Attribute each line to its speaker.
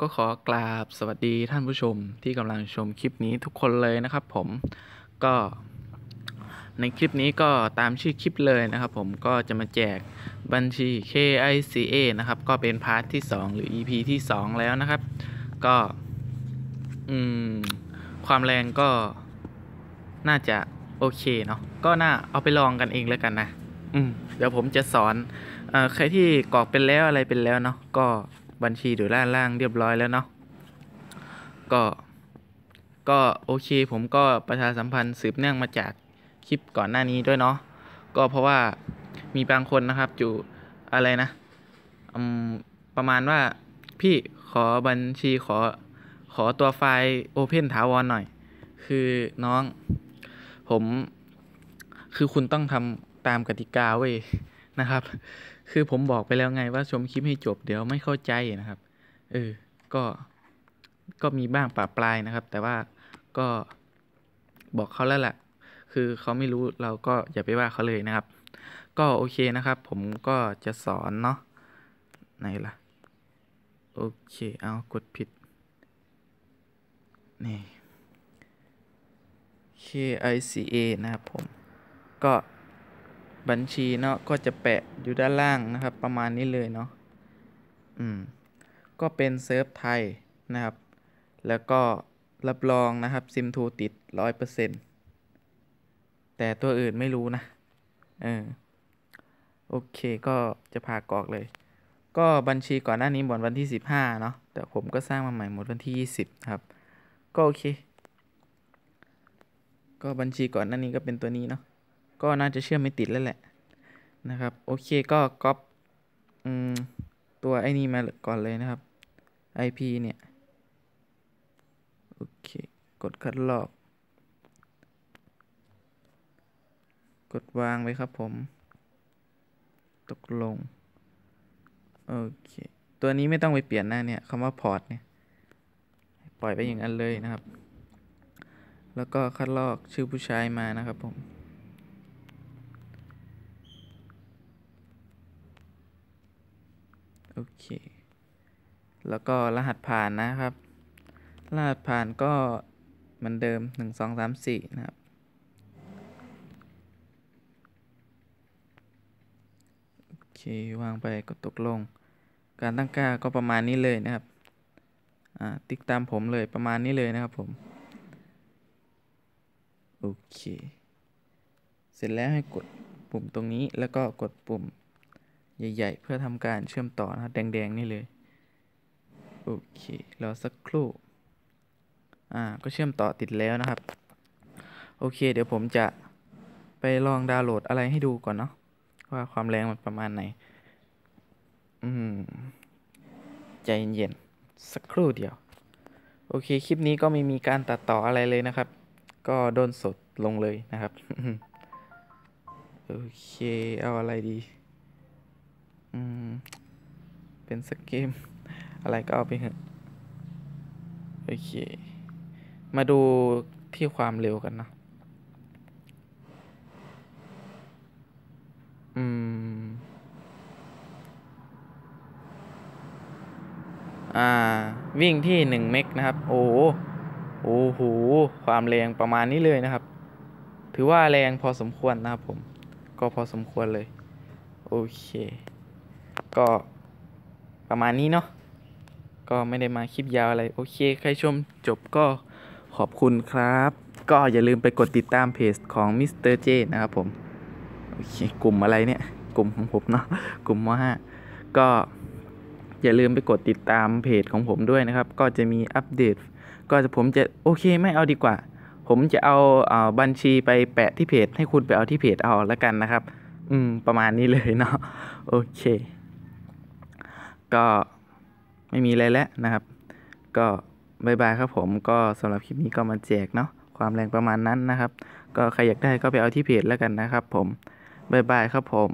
Speaker 1: ก็ขอกราบสวัสดีท่านผู้ชมที่กำลังชมคลิปนี้ทุกคนเลยนะครับผมก็ในคลิปนี้ก็ตามชื่อคลิปเลยนะครับผมก็จะมาแจกบัญชี KICA นะครับ ก็เป็นพาร์ทที่ 2 หรือ EP ที่ 2 แล้วนะครับ ก็อืมความแรงก็น่าจะโอเคเนาะก็น่าเอาไปลองกันเองแล้วกันนะ อืมเดี๋ยวผมจะสอนอใครที่กรอกเป็นแล้วอะไรเป็นแล้วเนาะก็ บัญชีอยู่ด้านล่างเรียบร้อยแล้วเนาะก็ก็โอเคผมก็ประชาสัมพันธ์สืบเนื่องมาจากคลิปก่อนหน้านี้ด้วยเนาะก็เพราะว่ามีบางคนนะครับอยู่อะไรนะประมาณว่าพี่ขอบัญชีขอขอตัวไฟล์ Open ถาวรหน่อย คือน้อง ผม คือคุณต้องทำตามกติกาเว้ยนะครับ คือผมบอกไปแล้วไงว่าชมคลิปให้จบเดี๋ยวไม่เข้าใจนะครับ เออ ก็ ก็มีบ้างปะปลายนะครับ แต่ว่าก็บอกเขาแล้วแหละคือเขาไม่รู้เราก็อย่าไปว่าเขาเลยนะครับ ก็โอเคนะครับ ผมก็จะสอนเนาะไหนล่ะ โอเค เอากดผิด นี่ KICA นะครับผม ก็ บัญชีเนาะก็จะแปะอยู่ด้านล่างนะครับ ประมาณนี้เลยเนาะอืมก็เป็นเซิร์ฟไทยนะครับ แล้วก็รับรองนะครับซิมทูติดร้อยเปอร์เซ็นต์แต่ตัวอื่นไม่รู้นะเออโอเคก็จะพากรอกเลย ก็บัญชีก่อนหน้านี้หมดวันที่สิบห้าเนาะแต่ผมก็สร้างมาใหม่หมดวันที่ยี่สิบครับ ก็โอเค ก็บัญชีก่อนหน้านี้ก็เป็นตัวนี้เนาะ ก็น่าจะเชื่อมไม่ติดแล้วแหละนะครับ โอเคก็ก๊อปตัวไอ้นี่มาก่อนเลยนะครับ IP เนี่ย โอเค กดคัดลอก กดวางไว้ครับผม ตกลง โอเค ตัวนี้ไม่ต้องไปเปลี่ยนหน้าเนี่ยคำว่าพอร์ตเนี่ย ปล่อยไปอย่างนั้นเลยนะครับ แล้วก็คัดลอกชื่อผู้ชายมานะครับผม โอเค แล้วก็รหัสผ่านนะครับ รหัสผ่านก็เหมือนเดิมหนึ่งสองสามสี่นะครับ โอเค วางไปกดตกลง การตั้งค่าก็ประมาณนี้เลยนะครับอ่าติ๊กตามผมเลยประมาณนี้เลยนะครับผม โอเค เสร็จแล้วให้กดปุ่มตรงนี้แล้วก็กดปุ่ม ใหญ่ ๆ เพื่อทำการเชื่อมต่อนะครับแดง ๆ นี่เลย โอเครอสักครู่ อ่า ก็เชื่อมต่อติดแล้วนะครับ โอเค เดี๋ยวผมจะไปลองดาวน์โหลดอะไรให้ดูก่อนเนาะว่าความแรงมันประมาณไหน อืม ใจเย็นๆสักครู่เดียว โอเค คลิปนี้ก็ไม่มีการตัดต่ออะไรเลยนะครับ ก็โดนสดลงเลยนะครับ โอเค เอาอะไรดี อืม เป็นสเกม อะไรก็เอาไปเถอะโอเค มาดูที่ความเร็วกันนะอืม อ่า วิ่งที่หนึ่งเมกนะครับ โอ้โหโอ้โห ความแรงประมาณนี้เลยนะครับ ถือว่าแรงพอสมควรนะครับผม ก็พอสมควรเลย โอเค ก็ประมาณนี้เนาะก็ไม่ได้มาคลิปยาวอะไร โอเค ใครชมจบก็ขอบคุณครับ ก็อย่าลืมไปกดติดตามเพจของมิสเตอร์เจนะครับผม โอเค กลุ่มอะไรเนี่ย กลุ่มของผมเนาะกลุ่มมห้าก็อย่าลืมไปกดติดตามเพจของผมด้วยนะครับ ก็จะมีอัปเดต ก็จะผมจะโอเคไม่เอาดีกว่า ผมจะเอาเอาบัญชีไปแปะที่เพจ ให้คุณไปเอาที่เพจเอาแล้วกันนะครับ อืม ประมาณนี้เลยเนาะโอเค ก็ไม่มีอะไรแล้วนะครับ ก็บายบายครับผมก็สำหรับคลิปนี้ก็มาแจกเนาะความแรงประมาณนั้นนะครับ ก็ใครอยากได้ก็ไปเอาที่เพจแล้วกันนะครับ ผมบายบายครับผม